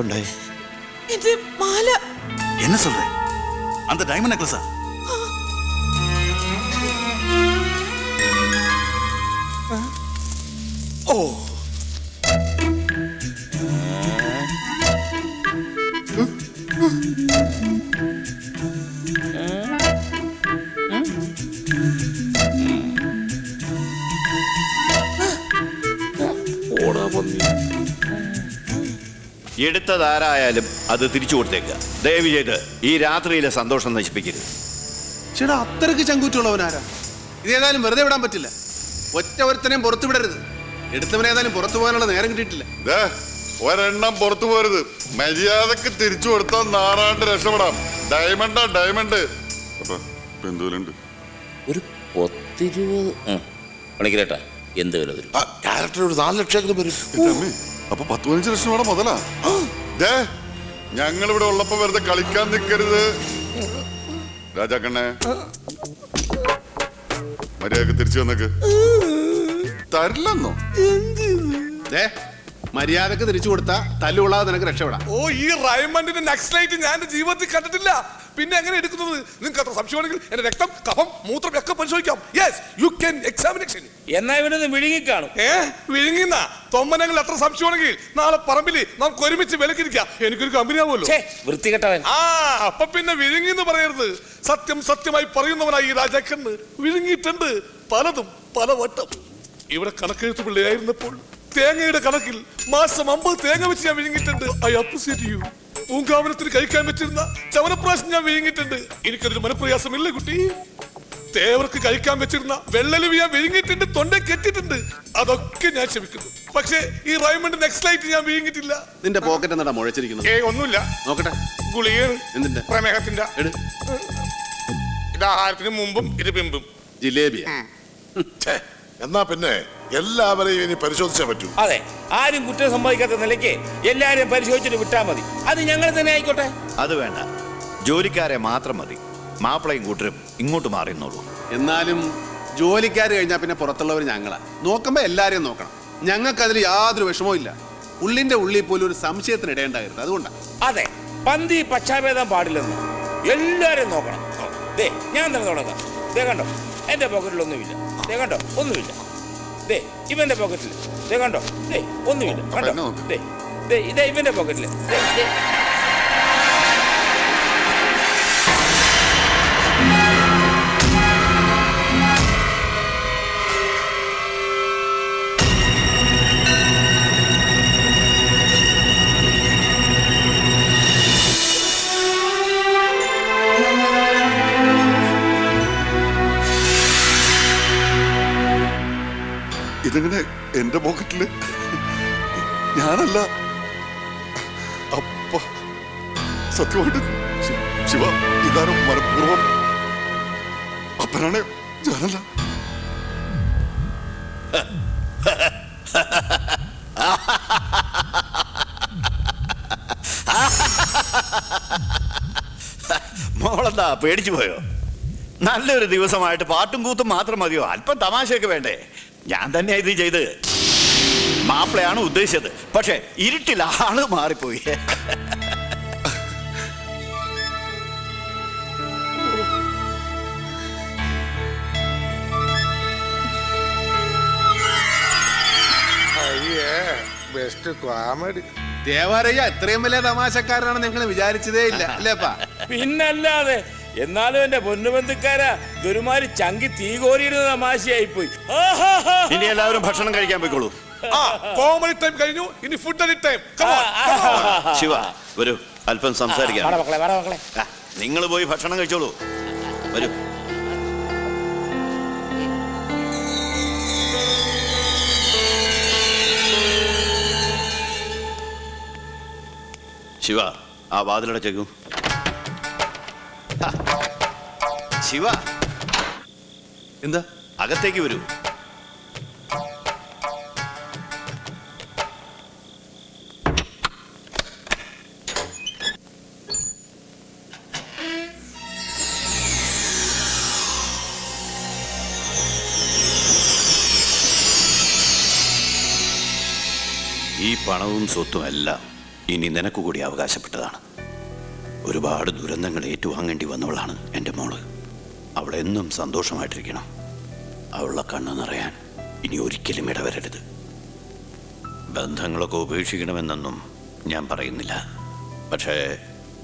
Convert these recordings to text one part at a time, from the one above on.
ഉണ്ടായി ഇത് മാല என்ன சொல்ற அந்த டைமண்ட் நெக்லஸா എടുത്തതാരായാലും അത് തിരിച്ചു കൊടുത്തേക്കുക ദയവ് ചെയ്ത് ഈ രാത്രിയിലെ സന്തോഷം നശിപ്പിക്കരുത്. ചേട്ടാ അത്രയ്ക്ക് ചങ്കൂറ്റുള്ളവനാരാ ഇതേതായാലും വെറുതെ വിടാൻ പറ്റില്ല. ഒറ്റ ഒരുത്തനെയും പുറത്തു വിടരുത്. എടുത്തവനേതായാലും പുറത്തു പോകാനുള്ള നേരം കിട്ടിയിട്ടില്ല. ദേ, ഒരെണ്ണം പുറത്തു പോരുത് മര്യാദയ്ക്ക് തിരിച്ചു കൊടുത്താൽ നാറാണ്ട് രക്ഷപ്പെടാം. ഡയമണ്ടാ ഡയമണ്ട്. അപ്പൊ ബന്ധുവിലുണ്ട് ഒരു പത്തിരുപത് പണിക്കരേട്ടാ എന്ത് വില വരും? ക്യാരക്ടർ ഒരു നാല് ലക്ഷം വരും. എന്റെ അമ്മേ അപ്പൊ പത്ത് പതിനഞ്ച് ലക്ഷം വേണം മുതലാ. ദേ ഞങ്ങൾ ഇവിടെ ഉള്ളപ്പോ വെറുതെ കളിക്കാൻ നിൽക്കരുത് രാജാക്കണ്ണേ. മര്യാദയ്ക്ക് തിരിച്ചു വന്നേക്ക്. തരില്ലെന്നോ? ദേ മര്യാദയ്ക്ക് തിരിച്ചു കൊടുത്താ തല്ലുകൊള്ളാതെ നിനക്ക് രക്ഷപ്പെടാം. ഓ ഈ റൈമണ്ടിന്റെ ലൈറ്റ് ഞാൻ എന്റെ ജീവിതത്തിൽ കണ്ടിട്ടില്ല. പിന്നെ എങ്ങനെ എടുക്കുന്നത്? നിങ്ങൾക്ക് അത്ര സംശയമാണെങ്കിൽ എന്റെ രക്തം കഫം മൂത്രം ഒക്കെ പരിശോധിക്കാം. യെസ് യു ക്യാൻ എക്സാമിനേഷൻ എന്നാ ഇവനൊന്ന് വിഴുങ്ങിക്കാണും. ഏ വിഴുങ്ങിന്ന? തൊമ്മനങ്ങൾ അത്ര സംശയമാണെങ്കിൽ നാളെ പറമ്പിൽ നമുക്ക് ഒരുമിച്ച് വിലക്കിരിക്കാം. എനിക്കൊരു കമ്പനി ആവുമല്ലോ വൃത്തികെട്ടവൻ. ആ അപ്പൊ പിന്നെ വിഴുങ്ങി എന്ന് പറയരുത്. സത്യം സത്യമായി പറയുന്നവനായി ഈ രാജാക്കന്ന് വിഴുങ്ങിയിട്ടുണ്ട്. പലതും പല വട്ടം ഇവിടെ കണക്കെഴുത്ത് പിള്ളയായിരുന്നപ്പോൾ തേങ്ങയുടെ കണക്കിൽ മാസം അമ്പത് തേങ്ങ വെച്ച് ഞാൻ വിഴുങ്ങിയിട്ടുണ്ട്. ഐ അപ്രിസിയേറ്റ് യു പൂങ്കാവനത്തിന് കഴിക്കാൻ പറ്റിരുന്ന ചവനപ്രാശം ഞാൻ വിഴുങ്ങിയിട്ടുണ്ട്. എനിക്കതിന് മനപ്രയാസമില്ല കുട്ടി? തേവർക്ക് കഴിക്കാൻ വെച്ചിരുന്ന വെള്ളലുവി ഞാൻ വിഴുങ്ങിയിട്ടുണ്ട് തൊണ്ട കെട്ടിയിട്ടുണ്ട്. അതൊക്കെ ഞാൻ ക്ഷമിക്കുന്നു. പക്ഷേ ഈ റൈമണ്ട് നെക്സ്റ്റ് ലൈറ്റ് ഞാൻ വിഴുങ്ങിയിട്ടില്ല. നിന്റെ പോക്കറ്റ് എന്താ മുഴച്ചിരിക്കുന്നു ഏ ഒന്നുമില്ല. നോക്കട്ടെ. ഗുളികയാണ് എന്തിന്റെ? പ്രമേഹത്തിന്റെ. എട്. ഇത് ആഹാരത്തിന് മുമ്പും ഇത് പിമ്പും. ജിലേബിയ. എന്നാ പിന്നെ? എല്ലാവരെയും ഇനി പരിശോധിച്ചേ പറ്റൂ. അതെ ആരും കുറ്റം സമ്മതിക്കാത്ത നിലയ്ക്ക് എല്ലാവരെയും പരിശോധിച്ചിട്ട് വിട്ടാ മതി. അത് ഞങ്ങൾ തന്നെ ആയിക്കോട്ടെ? അത് വേണ്ട. ജോലിക്കാരെ മാത്രം മതി. മാപ്പിളയും കൂട്ടരും ഇങ്ങോട്ട് മാറിയെന്നുള്ളൂ എന്നാലും ജോലിക്കാർ കഴിഞ്ഞാൽ പിന്നെ പുറത്തുള്ളവർ ഞങ്ങളാ. നോക്കുമ്പോൾ എല്ലാവരെയും നോക്കണം. ഞങ്ങൾക്ക് അതിൽ യാതൊരു വിഷമവും ഇല്ല. ഉള്ളിന്റെ ഉള്ളിൽ പോലും ഒരു സംശയത്തിന് ഇടയുണ്ടാകരുത്. അതുകൊണ്ടാണ് അതെ പന്തി പക്ഷാഭേദം പാടില്ലെന്ന്. എല്ലാരും നോക്കണം. ദേ ഞാൻ തന്നെ തുടങ്ങാം. ദേ കണ്ടോ എന്റെ പോക്കറ്റിലൊന്നുമില്ല ദേ കണ്ടോ ഒന്നുമില്ല. ദേ ഇവന്റെ പോക്കറ്റിൽ ദേ കണ്ടോ? ദേ ഒന്നുമില്ല. കണ്ടോ? ദേ ദേ ഇതേ ഇവന്റെ പോക്കറ്റിൽ ഇതെങ്ങനെ എന്റെ പോക്കറ്റിൽ? ഞാനല്ല. അപ്പ സത്യമായിട്ട് ശിവ ഇതാരും മനഃപൂർവം അപ്പനാണ്. ഞാനല്ല. മോളെന്താ പേടിച്ചു പോയോ? നല്ലൊരു ദിവസമായിട്ട് പാട്ടും കൂത്തും മാത്രം മതിയോ? അല്പം തമാശയൊക്കെ വേണ്ടേ? ഞാൻ തന്നെ ഇത് ചെയ്ത് മാപ്പിളയാണ് ഉദ്ദേശിച്ചത്. പക്ഷെ ഇരുട്ടിൽ ആൾ മാറിപ്പോയി. ബെസ്റ്റ് കോമഡി ദേവാലയ്യ ഇത്രയും വലിയ തമാശക്കാരനാണ് നിങ്ങൾ വിചാരിച്ചതേ ഇല്ല. അല്ലേപ്പാ പിന്നല്ലാതെ എന്നാലും എന്റെ പൊന്നുബന്ധുക്കാരാ ഇതൊരുമാതിരി ചങ്കി തീ കോരിയിരുന്ന തമാശയായി പോയി ഇനി എല്ലാവരും ഭക്ഷണം കഴിക്കാൻ പോയിക്കോളൂ. ആ കോമഡി ടൈം കഴിഞ്ഞു ഇനി ഫുഡ് ടൈം ശിവ വരൂ അല്പം സംസാരിക്കാം. വാടാ മക്കളെ വാടാ മക്കളെ. നിങ്ങൾ പോയി ഭക്ഷണം കഴിച്ചോളൂ. വരൂ. ശിവ ആ വാതിലടച്ചേക്കൂ. ശിവ. എന്താ? അകത്തേക്ക് വരൂ. ഈ പണവും സ്വത്തും എല്ലാം ഇനി നിനക്കുകൂടി അവകാശപ്പെട്ടതാണ്. ഒരുപാട് ദുരന്തങ്ങൾ ഏറ്റുവാങ്ങേണ്ടി വന്നവളാണ് എന്റെ മോൾ. അവളെന്നും സന്തോഷമായിട്ടിരിക്കണം. അവളുടെ കണ്ണു നിറയാൻ ഇനി ഒരിക്കലും ഇടവരരുത്. ബന്ധങ്ങളൊക്കെ ഉപേക്ഷിക്കണമെന്നൊന്നും ഞാൻ പറയുന്നില്ല. പക്ഷേ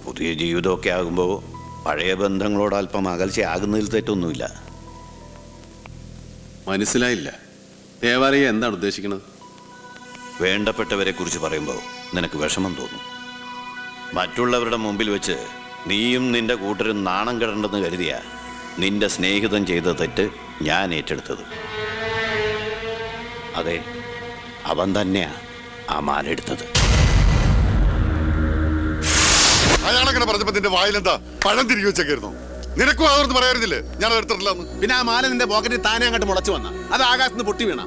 പുതിയ ജീവിതമൊക്കെ ആകുമ്പോൾ പഴയ ബന്ധങ്ങളോട് അല്പം അകൽച്ചയാകുന്നതിൽ തെറ്റൊന്നുമില്ല. മനസ്സിലായില്ല. ദേവാലയ എന്താണ് ഉദ്ദേശിക്കുന്നത്? വേണ്ടപ്പെട്ടവരെ കുറിച്ച് പറയുമ്പോൾ നിനക്ക് വിഷമം തോന്നും. മറ്റുള്ളവരുടെ മുമ്പിൽ വെച്ച് നീയും നിന്റെ കൂട്ടരും നാണം കിടണ്ടെന്ന് കരുതിയ നിന്റെ സ്നേഹിതം ചെയ്ത തെറ്റ് ഞാൻ ഏറ്റെടുത്തത്. അതെ അവൻ തന്നെയാ ആ മാലെടുത്തത് അയാളങ്ങനെ പറഞ്ഞപ്പോ നിന്റെ വായിലെന്താ? പഴം തിരികെ വെച്ചേക്കായിരുന്നു. നിനക്കും അതൊന്നും പറയാറില്ലേ ഞാൻ എടുത്തിട്ടില്ല പിന്നെ ആ മാല നിന്റെ പോക്കറ്റിൽ താനെ അങ്ങോട്ട് മുളച്ചു വന്ന. അത് ആകാശത്ത് പൊട്ടി വീണ.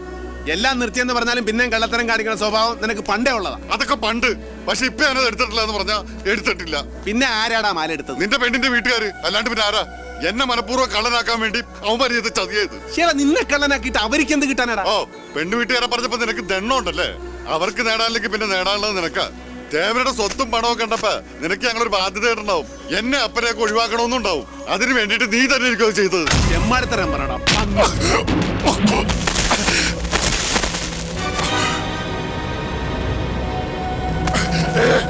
എല്ലാം നിർത്തിയെന്ന് പറഞ്ഞാലും പിന്നെയും കള്ളത്തരം കാണിക്കുന്ന സ്വഭാവം നിനക്ക് പണ്ടേ ഉള്ളതാ. അതൊക്കെ പണ്ട്. പക്ഷെ ഇപ്പൊ ഞാനത് എടുത്തിട്ടില്ല എന്ന് പറഞ്ഞാ എടുത്തിട്ടില്ല. പിന്നെ ആരാടാ മാല എടുത്തത്? നിന്റെ പെണ്ണിന്റെ വീട്ടുകാര്. അല്ലാണ്ട് പിന്നെ ആരാ? എന്നെ മനഃപൂർവം കള്ളനാക്കാൻ വേണ്ടി അവന്മാർ ചെയ്ത് ചതിയത്. ശരി നിന്നെ കള്ളനാക്കിയിട്ട് അവർക്ക് എന്ത് കിട്ടാനാടാ? ഓ പെണ്ണു വീട്ടുകാരെ പറഞ്ഞപ്പോ നിനക്ക് ദണ്ണുണ്ടല്ലേ അവർക്ക് നേടാനില്ലെങ്കിൽ പിന്നെ നേടാനുള്ളത് നിനക്കാ. ദേവരുടെ സ്വത്തും പണവും കണ്ടപ്പോ നിനക്ക് ഞങ്ങളൊരു ബാധ്യത ഉണ്ടാവും. എന്നെ അപ്പനെയൊക്കെ ഒഴിവാക്കണമെന്നുണ്ടാവും. അതിന് വേണ്ടിട്ട് നീ തന്നെ എനിക്ക് ചെയ്തത്. ചെയ്തത് തരാൻ പറയടാ പൊട്ടി.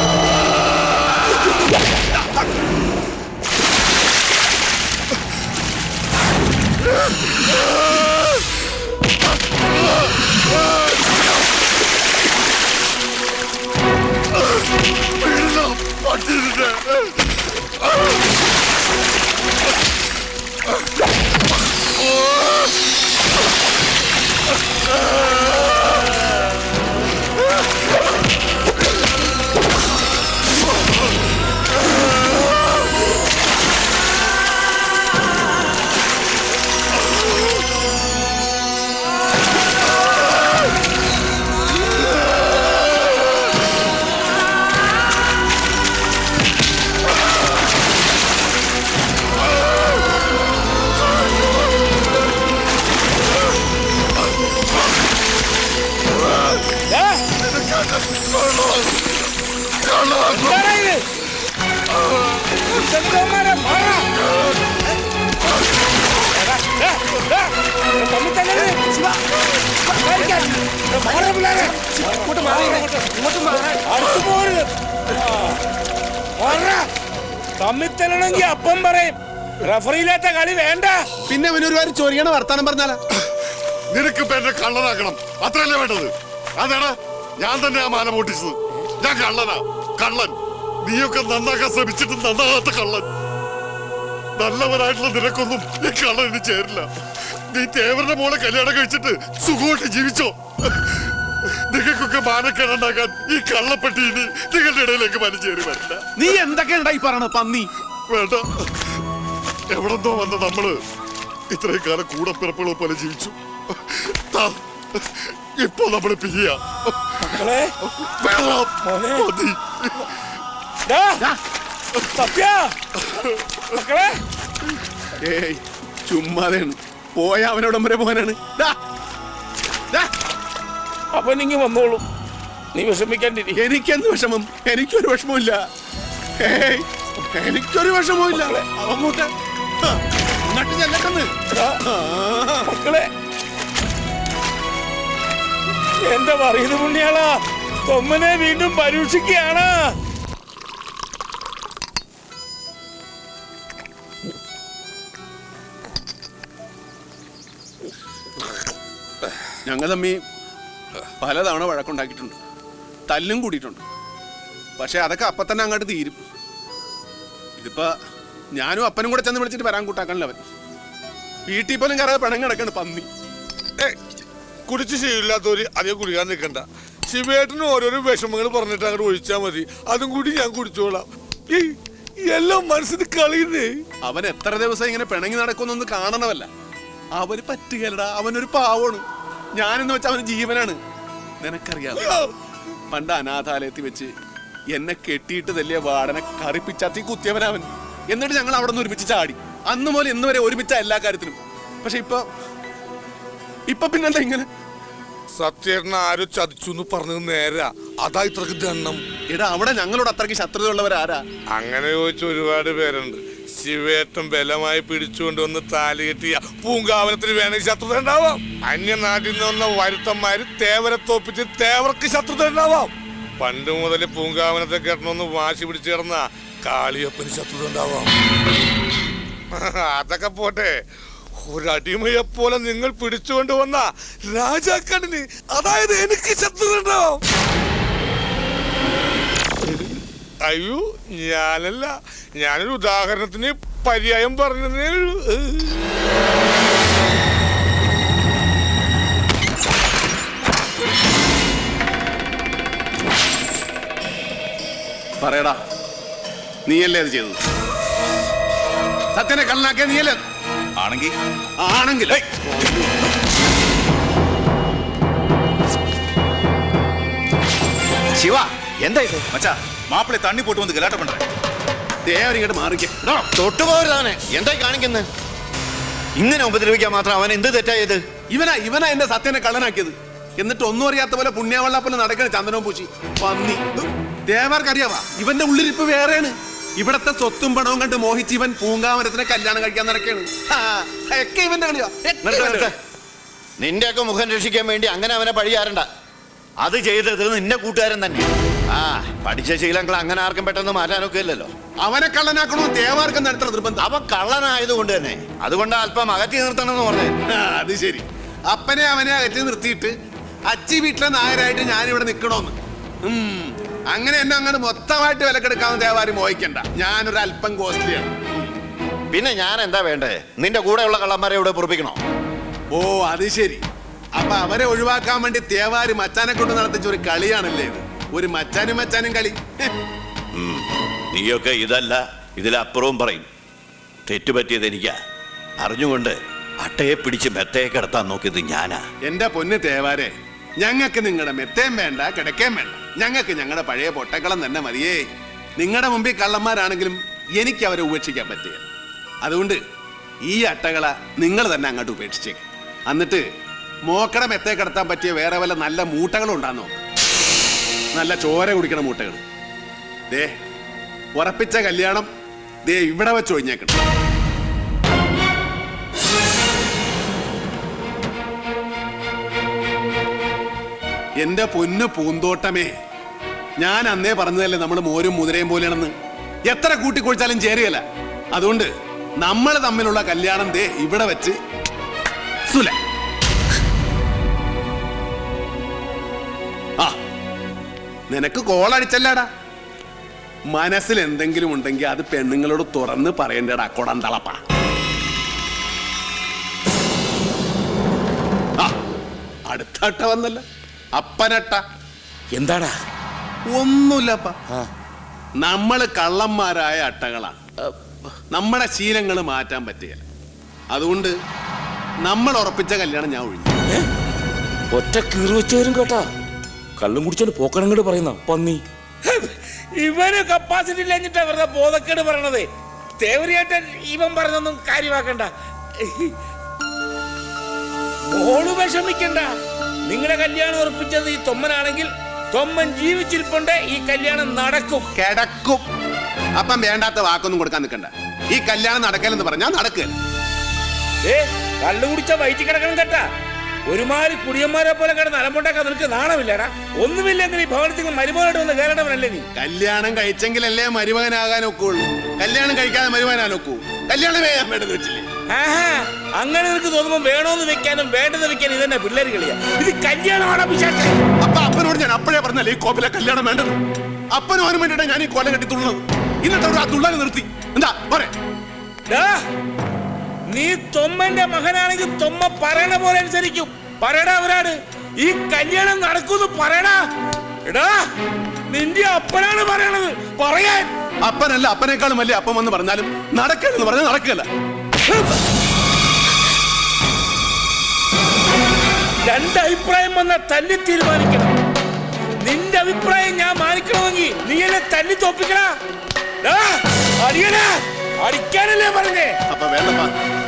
വീടില്ല, പട്ടി നിന്നെ. ദാ, തമ്മിൽ തല്ലണമെങ്കിൽ അപ്പം പറയും. റഫറിയില്ലാത്ത കളി വേണ്ട. പിന്നെ അവന് ഒരുപാട് ചൊരിയണ വർത്താനം പറഞ്ഞാലാ. നിനക്ക് ഇപ്പൊ എന്നെ കള്ളനാക്കണം. അത്രല്ലേ വേണ്ടത്? അതാണ് ഞാൻ തന്നെ ആ മാല പൊട്ടിച്ചത്. ഞാൻ കള്ളനാ. കള്ളൻ. നീയൊക്കെ നന്നാക്കാൻ ശ്രമിച്ചിട്ട് നന്നാകാത്ത കള്ളൻ. നല്ലവനായിട്ടുള്ള നിനക്കൊന്നും ഈ കള്ളൻ ഇനി ചേരില്ല. നീ തേവരുടെ മോളെ കല്യാണം കഴിച്ചിട്ട് സുഖമായിട്ട് ജീവിച്ചോ? നിങ്ങൾക്കൊക്കെ മാനക്കേടുണ്ടാക്കാൻ ഈ കള്ളപ്പെട്ടി ഇനി നിങ്ങളുടെ ഇടയിലേക്ക് വലിച്ചേറി വരില്ല. നീ എന്തൊക്കെ ഉണ്ടായി പറയണ പന്നി? വേണ്ട. എവിടെന്തോ വന്ന നമ്മൾ ഇത്രയും കാലം കൂടെ പിറപ്പുള്ള പോലെ ജീവിച്ചു. ഇപ്പൊ നമ്മൾ പിരിയ. ചുമ്മാതെയാണ് പോയ അവനോടം വരെ പോകാനാണ്. അപ്പൊ നിങ്ങ വന്നോളൂ. നീ വിഷമിക്കാണ്ടിരിക്കും എനിക്കെന്ത് വിഷമം? എനിക്കൊരു വിഷമമില്ല എനിക്കൊരു വിഷമമില്ല. മക്കളെ. എന്താ പറയുന്നത് പുണ്യാളാ? തൊമ്മനെ വീണ്ടും പരീക്ഷിക്കുകയാണ്. ഞങ്ങൾ തമ്മി പലതവണ വഴക്കുണ്ടാക്കിയിട്ടുണ്ട്. തല്ലും കൂടിയിട്ടുണ്ട്. പക്ഷേ അതൊക്കെ അപ്പം തന്നെ അങ്ങോട്ട് തീരും. ഇതിപ്പോൾ ഞാനും അപ്പനും കൂടെ ചെന്ന് വിളിച്ചിട്ട് വരാൻ കൂട്ടാക്കണല്ലോ അവൻ വീട്ടിൽ പോലും കറ പിണങ്ങി കിടക്കണ്ട് പന്നി. കുടിച്ച് ശീലമില്ലാത്തവര് അധികം കുടിക്കാൻ നിൽക്കണ്ട. ശിവേട്ടന് ഓരോരോ വിഷമങ്ങൾ പറഞ്ഞിട്ട് അങ്ങോട്ട് ഒഴിച്ചാൽ മതി. അതും കൂടി ഞാൻ കുടിച്ചോളാം. ഈ എല്ലാം മനസ്സിൽ കളിയുന്നേ. അവൻ എത്ര ദിവസം ഇങ്ങനെ പിണങ്ങി നടക്കുന്നൊന്ന് കാണണമല്ല. അവർ പറ്റുകയല്ലടാ. അവനൊരു പാവമാണ്. ഞാനെന്ന് വെച്ചാൽ അവന് ജീവനാണ്. നിനക്കറിയാം. പണ്ട് അനാഥാലയത്തിൽ വെച്ച് എന്നെ കെട്ടിയിട്ട് തല്ലിയ വാടനെ കറിപ്പിച്ചാത്തി കുത്തിയവനവൻ എന്നിട്ട് ഞങ്ങൾ അവിടെ നിന്ന് ഒരുമിച്ച് ചാടി. അന്ന് പോലെ ഇന്ന് വരെ ഒരുമിച്ച എല്ലാ കാര്യത്തിനും. പക്ഷെ ഇപ്പൊ ഇപ്പൊ പിന്നെന്താ ഇങ്ങനെ? സത്യേട്ടൻ ആരോ ചതിച്ചു എന്ന് പറഞ്ഞത് നേരാ. അതാ ഇത്രക്ക് ദണ്ണം. എടാ അവിടെ ഞങ്ങളോട് അത്രയ്ക്ക് ശത്രുതയുള്ളവരാരാ? അങ്ങനെ ചോദിച്ച ഒരുപാട് പേരുണ്ട്. ശിവേട്ടൻ ബലമായി പിടിച്ചുകൊണ്ട് വന്ന് താലി കെട്ടിയ പൂങ്കാവനത്തിന് വേണമെങ്കിൽ ശത്രുത ഉണ്ടാവാം. അന്യനാട്ടിൽ നിന്ന് വന്ന വരുത്തന്മാര് തേവരെ തോപ്പിച്ച് തേവർക്ക് ശത്രുത ഉണ്ടാവാം. പണ്ട് മുതൽ പൂങ്കാവനത്തെ കെട്ടണമെന്ന് വാശി പിടിച്ചു കിടന്ന കാളിയപ്പന് ശത്രുത ഉണ്ടാവാം. അതൊക്കെ പോട്ടെ. ഒരടിമയെ പോലെ നിങ്ങൾ പിടിച്ചുകൊണ്ട് വന്ന രാജാക്കണിന് അതായത് എനിക്ക് ശത്രുത ഉണ്ടാവും. അയ്യോ ഞാനല്ല. ഞാനൊരു ഉദാഹരണത്തിന് പര്യായം പറഞ്ഞതേ ഉള്ളൂ. പറയടാ നീയല്ലേ അത് ചെയ്തത്? സത്യനെ കള്ളനാക്കിയ നീയല്ലേ ആണെങ്കിൽ. ആണെങ്കിൽ ശിവ എന്താ ഇത്? മച്ചാ மாப்பிள்ளை തണ്ണി പോട്ട് വന്ന് கலாட்டம் பண்றேன் ദേവരിങ്ങോട്ട് മാറിക്കോ. കാണിക്കുന്നത് ഇങ്ങനെ ഉപദ്രവിക്കാൻ മാത്രം അവൻ എന്ത് തെറ്റായത്? ഇവനാ ഇവനാ എന്റെ സത്യനെ കള്ളനാക്കിയത്. എന്നിട്ട് ഒന്നും അറിയാത്ത പോലെ പുണ്യാവള്ള പോലെ ചന്ദനവും പൂശി പന്നി ദേവർക്കറിയാവാ? ഇവന്റെ ഉള്ളിരിപ്പ് വേറെയാണ്. ഇവിടത്തെ സ്വത്തും പണവും കണ്ട് മോഹിച്ച് ഇവൻ പൂങ്കാമരത്തിനെ കല്യാണം കഴിക്കാൻ നടക്കാണ് ഇവന്റെ കളിയോ. നിന്റെയൊക്കെ മുഖം രക്ഷിക്കാൻ വേണ്ടി അങ്ങനെ അവനെ പഴിയാറണ്ട. അത് ചെയ്തത് നിന്റെ കൂട്ടുകാരൻ തന്നെ ആ പഠിച്ച ശീലങ്ങൾ അങ്ങനെ ആർക്കും പെട്ടെന്ന് മാറ്റാനൊക്കെ ഇല്ലല്ലോ. അവനെ കള്ളനാക്കണമെന്ന് ദേവാർക്കും നടത്ര നിർബന്ധം. അവൻ കള്ളനായതുകൊണ്ട് തന്നെ. അതുകൊണ്ട് അല്പം അകറ്റി നിർത്തണം എന്ന് പറഞ്ഞേ അത് ശരി. അപ്പനെ അവനെ അകറ്റി നിർത്തിയിട്ട് അച്ചി വീട്ടിലെ നായരായിട്ട് ഞാനിവിടെ നിൽക്കണോന്ന്. അങ്ങനെ എന്നെ അങ്ങോട്ട് മൊത്തമായിട്ട് വിലക്കെടുക്കാവുന്ന തേവാരി മോഹിക്കണ്ട. ഞാനൊരു അല്പം കോസ്റ്റ്ലിയാണ്. പിന്നെ ഞാൻ എന്താ വേണ്ടേ? നിന്റെ കൂടെയുള്ള കള്ളന്മാരെ ഇവിടെ പൊറപ്പിക്കണോ? ഓ അത് ശരി. അപ്പൊ അവരെ ഒഴിവാക്കാൻ വേണ്ടി തേവാരി മച്ചാനെ കൊണ്ട് നടത്തിച്ച ഒരു കളിയാണല്ലേ ഇത്? ഒരു മച്ചാനും മച്ചാനും കളി. നീയൊക്കെ ഇതല്ല ഇതിലപ്പുറവും പറയും. തെറ്റുപറ്റിയത് എനിക്കാ. അറിഞ്ഞുകൊണ്ട് അട്ടയെ പിടിച്ച് മെത്തയെ കിടത്താൻ നോക്കിയത് ഞാനാ. എന്റെ പൊന്ന് തേവാരെ ഞങ്ങൾക്ക് നിങ്ങളുടെ മെത്തേം വേണ്ട കിടക്കേം വേണ്ട. ഞങ്ങൾക്ക് ഞങ്ങളുടെ പഴയ പൊട്ടക്കളം തന്നെ മതിയേ. നിങ്ങളുടെ മുമ്പിൽ കള്ളന്മാരാണെങ്കിലും എനിക്ക് അവരെ ഉപേക്ഷിക്കാൻ പറ്റില്ല. അതുകൊണ്ട് ഈ അട്ടകള നിങ്ങൾ തന്നെ അങ്ങോട്ട് ഉപേക്ഷിച്ചേക്ക്. എന്നിട്ട് മോക്കട മെത്തേ കിടത്താൻ പറ്റിയ വേറെ വല്ല നല്ല മൂട്ടകളും ഉണ്ടാന്നോ? നല്ല ചോര കുടിക്കണ മൂട്ടകൾ ദേ ഉറപ്പിച്ച കല്യാണം ദേ ഇവിടെ വെച്ച് ഒഴിഞ്ഞേക്കണം. എന്റെ പൊന്നു പൂന്തോട്ടമേ ഞാൻ അന്നേ പറഞ്ഞതല്ലേ നമ്മൾ മോരും മുതിരയും പോലെയാണെന്ന്. എത്ര കൂട്ടിക്കൊഴിച്ചാലും ചേരുകയല്ല. അതുകൊണ്ട് നമ്മൾ തമ്മിലുള്ള കല്യാണം ദേ ഇവിടെ വെച്ച് സുല നിനക്ക് കോളടിച്ചല്ലാടാ. മനസ്സിൽ എന്തെങ്കിലും ഉണ്ടെങ്കിൽ അത് പെണ്ണുങ്ങളോട് തുറന്ന് പറയണ്ടടാ കൊടന്തളപ്പ. അടുത്തട്ട അടുത്ത വന്നല്ല. അപ്പനട്ട. എന്താടാ? ഒന്നുമില്ലപ്പ. നമ്മൾ കള്ളന്മാരായ അട്ടകളാണ് നമ്മുടെ ശീലങ്ങൾ മാറ്റാൻ പറ്റുകയില്ല അതുകൊണ്ട് നമ്മൾ ഉറപ്പിച്ച കല്യാണം ഞാൻ ഒഴിഞ്ഞു. ഒറ്റ കീറി വെച്ചവരും കേട്ടാ. കള്ളും കുടിച്ചോണ്ട് പോക്കണങ്ങോട് പറയുന്ന പന്നി. ഇവന് കപ്പാസിറ്റി ഇല്ലഞ്ഞിട്ടാ വെറുതെ ബോധക്കേട് പറയണത്. തേവരിയായിട്ട് ഇവൻ പറഞ്ഞൊന്നും കാര്യമാക്കണ്ട. ഓൾ വിഷമിക്കണ്ട. നിങ്ങളുടെ കല്യാണം ഉറപ്പിച്ചത് ഈ തൊമ്മനാണെങ്കിൽ തൊമ്മൻ ജീവിച്ചിരിപ്പുണ്ട് ഈ കല്യാണം നടക്കും. കിടക്കും. അപ്പം വേണ്ടാത്ത വാക്കൊന്നും കൊടുക്കാൻ നിൽക്കണ്ട. ഈ കല്യാണം നടക്കലെന്ന് പറഞ്ഞാൽ നടക്കുക ഏ കള്ളു കുടിച്ച വയറ്റി കിടക്കണം കേട്ടാ. ഒരുമാതിരി കുടിയന്മാരെ പോലെ കിടന്ന് അലമ്പുണ്ടാക്കാൻ നിനക്ക് നാണമില്ലടാ. ഒന്നുമില്ലെങ്കിൽ ഈ ഭവനത്തിൽ മരുമകനായിട്ട് വന്ന് കയറണവനല്ലേ നീ? കല്യാണം കഴിച്ചെങ്കിലല്ലേ മരുമകനാകാൻ ഒക്കുള്ളൂ കല്യാണം കഴിക്കാതെ മരുമകനാൻ ഒക്കൂ കല്യാണം വേണ്ടത് വെച്ചില്ലേ? അങ്ങനെ നിനക്ക് തോന്നുമ്പോ വേണോന്ന് വെക്കാനും വേണ്ടെന്ന് വെക്കാനും ഇതന്നെ പിള്ളേർ കളിയാ. ഇത് കല്യാണമാണ് വിശേഷം അപ്പൊ അപ്പനോട് ഞാൻ അപ്പോഴേ പറഞ്ഞല്ലേ ഈ കോപ്പിലെ കല്യാണം വേണ്ടത് അപ്പനും അവനും വേണ്ടിയിട്ടാണ് ഞാൻ ഈ കൊല കെട്ടി തുള്ളത് ഇന്നത്തെ അവിടെ ആ തുള്ളാനെ നിർത്തി. എന്താ പറയാ നീ തൊമ്മന്റെ മകനാണെങ്കിൽ തൊമ്മ പറയണ പോലെ അനുസരിക്കും. പറയടാ അവരാട് ഈ കല്യാണം നടക്കുന്നു പറയടാ. എടാ നിന്റെ അപ്പനാണ് പറയണത്. പറയാൻ. അപ്പനല്ല അപ്പനേക്കാളും വലിയ അപ്പം എന്ന് പറഞ്ഞാലും നടക്കരുതെന്ന് പറഞ്ഞാൽ നടക്കല്ല രണ്ട് അഭിപ്രായം വന്ന തല്ലി തീരുമാനിക്കണം. നിന്റെ അഭിപ്രായം ഞാൻ മാനിക്കണമെങ്കിൽ നീ എന്നെ തല്ലി അടിയടാ അടിക്കാനല്ലേ പറഞ്ഞേ. അപ്പൊ വേണ്ടപ്പാ അടി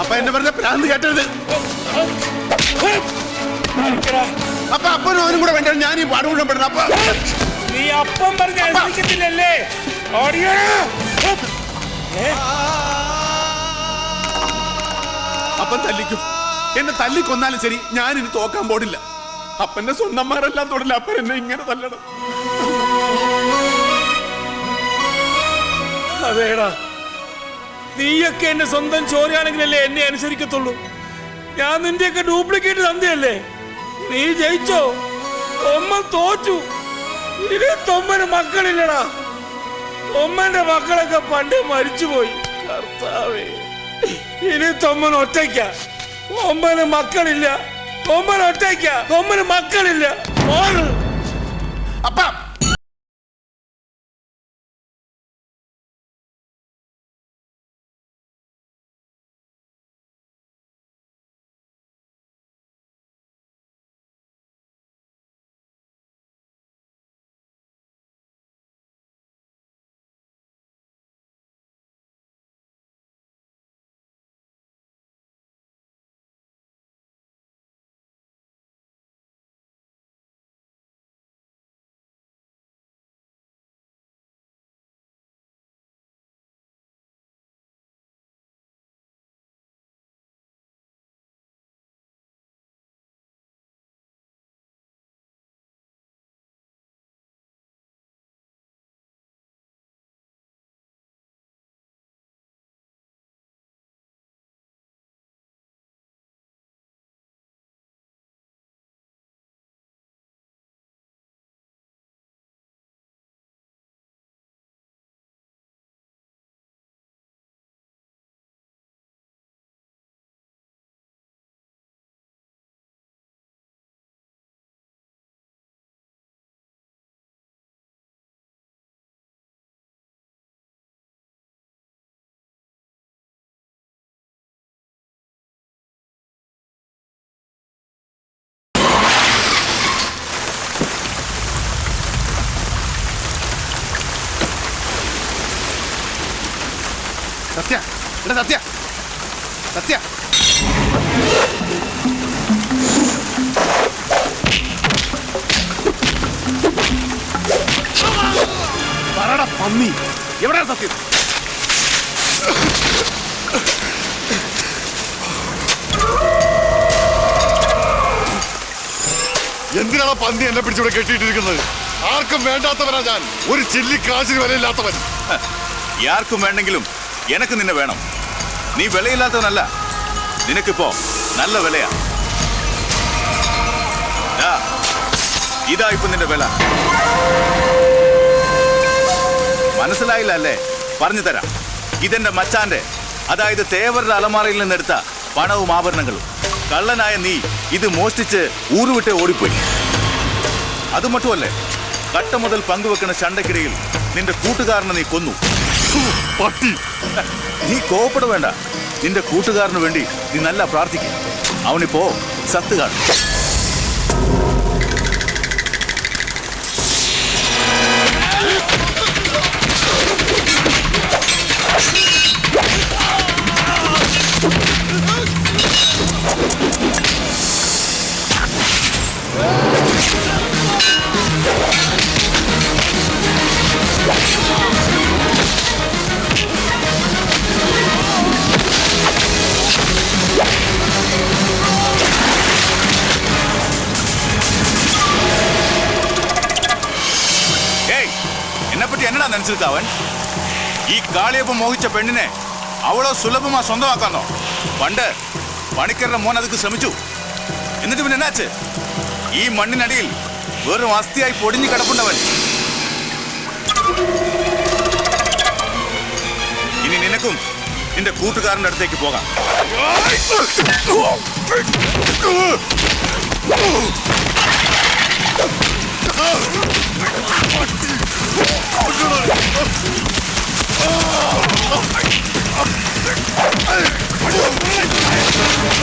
അപ്പൊ എന്നെ പറഞ്ഞ പ്രാന്ത് കേട്ടത് അപ്പൊ അപ്പനും അവനും കൂടെ വേണ്ട? ഞാൻ ഈ പാട് മുഴുവൻ പെടുന്നു അപ്പൊ. നീ അപ്പം പറഞ്ഞ അനുസരിക്കത്തില്ലല്ലേ? അപ്പൻ തല്ലിക്കും. എന്നെ തല്ലിക്കൊന്നാലും ശരി ഞാൻ ഇനി തോക്കാൻ പോടില്ല. അപ്പന്റെ സ്വന്തന്മാരെല്ലാം തൊടില്ല. അപ്പൻ എന്നെ ഇങ്ങനെ തല്ലണം. അതേടാ. നീയൊക്കെ എന്റെ സ്വന്തം ചോരയാണെങ്കിലല്ലേ എന്നെ അനുസരിക്കത്തുള്ളൂ. ഞാൻ നിന്റെയൊക്കെ ഡ്യൂപ്ലിക്കേറ്റ് തന്തയല്ലേ? നീ ജയിച്ചോ? ഒമ്മൻ തോറ്റു. ഇനി തൊമ്മന് മക്കളില്ലടാ. തൊമ്മന്റെ മക്കളൊക്കെ പണ്ട് മരിച്ചുപോയി. കർത്താവേ. ഇനി തൊമ്മൻ ഒറ്റയ്ക്ക. തൊമ്മന് മക്കളില്ല. തൊമ്മൻ ഒറ്റയ്ക്ക. തൊമ്മന് മക്കളില്ല. മോൾ അപ്പ സത്യ. എടാ സത്യ. സത്യ. പറടാ പന്നി. എവിടെയാ സത്യം? എന്തിനാണ് പന്നി എന്നെ പിടിച്ചിവിടെ കെട്ടിയിട്ടിരിക്കുന്നത്? ആർക്കും വേണ്ടാത്തവനാ ഞാൻ. ഒരു ചില്ലി കാശിന് വിലയില്ലാത്തവൻ. ആർക്കും വേണ്ടെങ്കിലും എനക്ക് നിന്നെ വേണം നീ വിലയില്ലാത്തവനല്ല നിനക്കിപ്പോ നല്ല വിലയാ ദാ, ഇതാ ഇപ്പൊ നിന്റെ വില മനസ്സിലായില്ല അല്ലേ പറഞ്ഞു തരാം. ഇതെന്റെ മച്ചാന്റെ. അതായത് തേവരുടെ അലമാറയിൽ നിന്നെടുത്ത പണവും ആഭരണങ്ങളും. കള്ളനായ നീ ഇത് മോഷ്ടിച്ച് ഊറുവിട്ട് ഓടിപ്പോയി. അത് മറ്റുമല്ലേ കട്ട മുതൽ പങ്കുവെക്കുന്ന ചണ്ടക്കിടയിൽ നിന്റെ കൂട്ടുകാരനെ നീ കൊന്നു. പട്ടി. നീ കോപ്പട നിന്റെ കൂട്ടുകാരന് വേണ്ടി നീ നല്ല പ്രാർത്ഥിക്കും. അവനിപ്പോ സത്ത് കാണും. അവൻ. ഈ കാളിയപ്പം മോഹിച്ച പെണ്ണിനെ അവളോ സുലഭമാ സ്വന്തമാക്കാന്നോ? പണ്ട് പണിക്കരുടെ മോൻ അതൊക്കെ ശ്രമിച്ചു. എന്നിട്ട് പിന്നെ എന്നാച്ച്? ഈ മണ്ണിനടിയിൽ വെറും അസ്ഥിയായി പൊടിഞ്ഞു കിടപ്പുണ്ടവൻ. ഇനി നിനക്കും നിന്റെ കൂട്ടുകാരന്റെ അടുത്തേക്ക് പോകാം. ഏയ്, Oh, my God.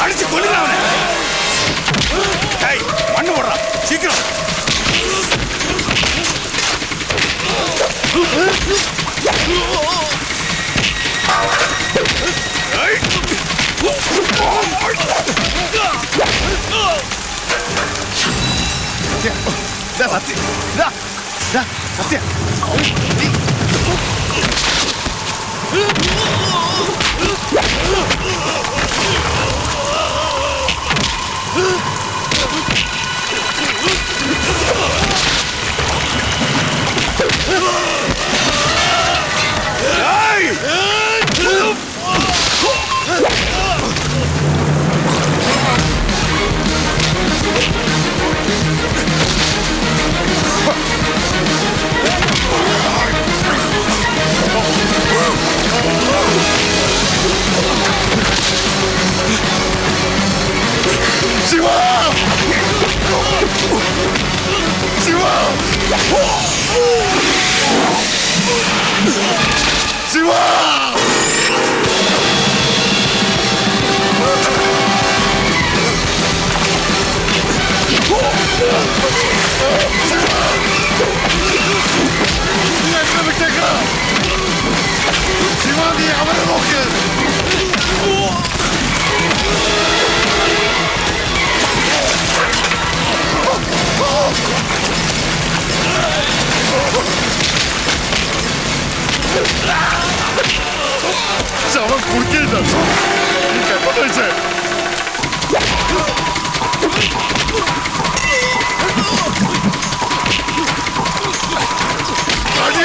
ഏയ്, അടിച്ച് കൊല്ലുക അവനെ ഏയ്, മണ്ണ് പോടാ സീക്കിരം സത്യം ഇതാ, ഇതാ, സത്യം ശവം കുടിക്കില്ല കഴിച്ചേ ചാടി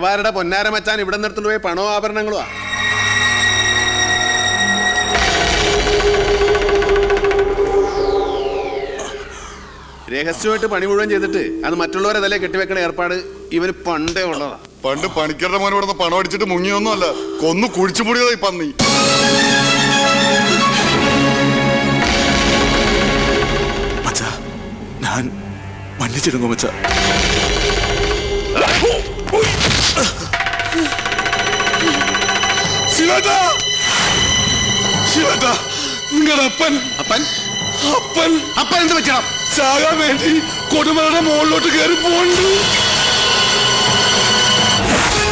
എവാരുടെ പൊന്നാര മച്ചാൻ ഇവിടെ നിർത്തുന്നു പോയി പണോ ആഭരണങ്ങളോ രഹസ്യമായിട്ട് പണി മുഴുവൻ ചെയ്തിട്ട് അത് മറ്റുള്ളവരെ തലേ കെട്ടിവെക്കണ ഏർപ്പാട് ഇവർ പണ്ടേ ഉള്ളതാ. പണ്ട് പണിക്കരുടെ മോനെ ഇവിടുന്ന് പണം അടിച്ചിട്ട് മുങ്ങിയൊന്നുമല്ല കൊന്നു കുഴിച്ചു മുടിയതായി പന്നി. മച്ച ഞാൻ മല്ലിച്ചിരുന്നു മച്ച. ശിവദാ ശിവദാ നിങ്ങളുടെ അപ്പൻ. അപ്പൻ? അപ്പൻ. അപ്പൻ എന്ത് വെക്കണം ചാകാൻ വേണ്ടി കൊടുമലയുടെ മുകളിലോട്ട് കയറി പോണ്ട്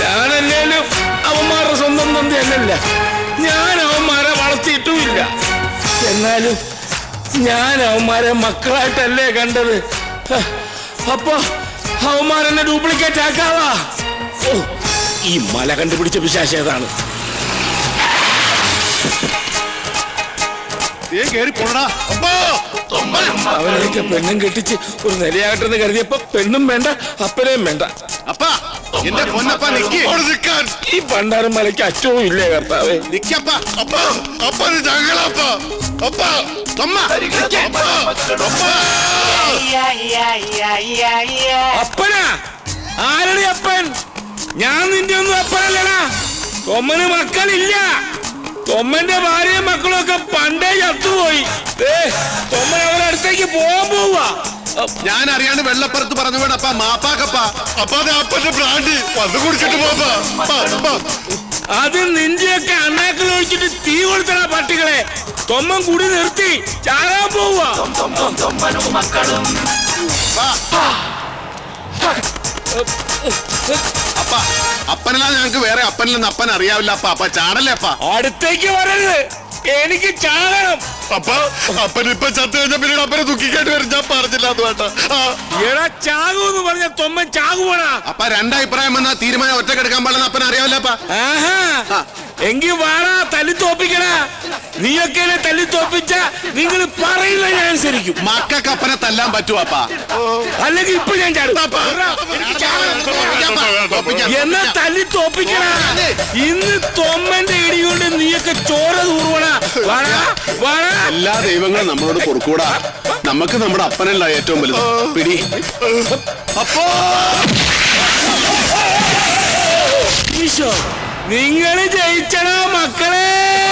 ഞാനല്ലേലും അവന്മാരുടെ സ്വന്തം തന്തയല്ലല്ല ഞാൻ അവന്മാരെ വളർത്തിയിട്ടുമില്ല. എന്നാലും ഞാൻ അവന്മാരെ മക്കളായിട്ടല്ലേ കണ്ടത്. അപ്പൊ അവന്മാരെന്നെ ഡ്യൂപ്ലിക്കേറ്റ് ആക്കാവാ? ഈ മല കണ്ടുപിടിച്ച പിശാശേതാണ് ഏതാണ്? അവനൊക്കെ പെണ്ണും കെട്ടിച്ച് ഒരു നിലയാകട്ടെ എന്ന് കരുതിയപ്പോ പെണ്ണും വേണ്ട അപ്പനെയും വേണ്ട. അപ്പാ എന്റെ പൊന്നപ്പ നിക്ക്. നിൽക്കാൻ. ഈ പണ്ടാരം മലയ്ക്ക് അറ്റവും ഇല്ലേ കർത്താവേ? നിക്കപ്പ. അപ്പ ഞങ്ങളപ്പ. അപ്പ അപ്പനാ? ആരടി അപ്പൻ? ഞാൻ നിന്റെ ഒന്നും അപ്പനല്ലടാ. തൊമ്മന് മക്കളില്ല. തൊമ്മന്റെ ഭാര്യയും മക്കളും ഒക്കെ പണ്ടേ ചത്തുപോയി. തൊമ്മൻ അവരുടെ അടുത്തേക്ക് പോകാൻ പോവാ ഞാൻ അറിയാണ്ട് വെള്ളപ്പുറത്ത് പറഞ്ഞു വീണപ്പ മാപ്പാക്കപ്പ. അപ്പ അത് അപ്പന്റെ ബ്രാൻഡ്. വന്ന് കുടിച്ചിട്ട് പോപ്പാ അപ്പ, അപ്പ. അത് നിന്റെയൊക്കെ അണ്ണാക്കിൽ ഒഴിച്ചിട്ട് തീ കൊടുത്തടാ പട്ടികളെ. തൊമ്മൻ കുടി നിർത്തി. ചാകാൻ പോവാ അപ്പ അപ്പനല്ലാതെ ഞങ്ങൾക്ക് വേറെ അപ്പനില്ലെന്ന് അപ്പൻ അറിയാവില്ല അപ്പ അപ്പ ചാടല്ലേ അപ്പ? അടുത്തേക്ക് വരരുത്. എനിക്ക് ചാടണം. അപ്പ അപ്പൻ ഇപ്പൊ ചത്തു കഴിഞ്ഞ പിന്നീട് അപ്പനെ ദുഃഖിക്കേണ്ടി വരും. ഞാൻ പറഞ്ഞില്ല അത് വേണ്ട. ആ. ചാകു എന്ന് പറഞ്ഞ തൊമ്മൻ ചാകുവാടാ അപ്പ രണ്ടഭിപ്രായം വന്നാ തീരുമാനം ഒറ്റക്കെടുക്കാൻ പാടില്ലെന്ന് അപ്പൻ അറിയാവില്ല അപ്പ. ആഹാ. എങ്കി വാടാ. തല്ലി തോപ്പിക്കടാ നീയൊക്കെ എന്നെ തല്ലി തോപ്പിച്ച നിങ്ങൾ പറയുന്ന ഞാൻ അനുസരിക്കും. മക്കക്കപ്പനെ തല്ലാൻ പറ്റുമോ അപ്പ? അല്ലെങ്കിൽ ഇപ്പൊ ഞാൻ ചാടും. എന്നാ തല്ലി തോപ്പിക്കടാ ഇന്ന് തൊമ്മന്റെ ഇടികൊണ്ട് നീയൊക്കെ ചോര തൂറുവണ എല്ലാ ദൈവങ്ങളും നമ്മളോട് പൊറുക്കൂടാ. നമുക്ക് നമ്മുടെ അപ്പനല്ല ഏറ്റവും വലുത്. പിടി. അപ്പോ. ഈശോ. നിങ്ങൾ ജയിച്ചടാ മക്കളെ.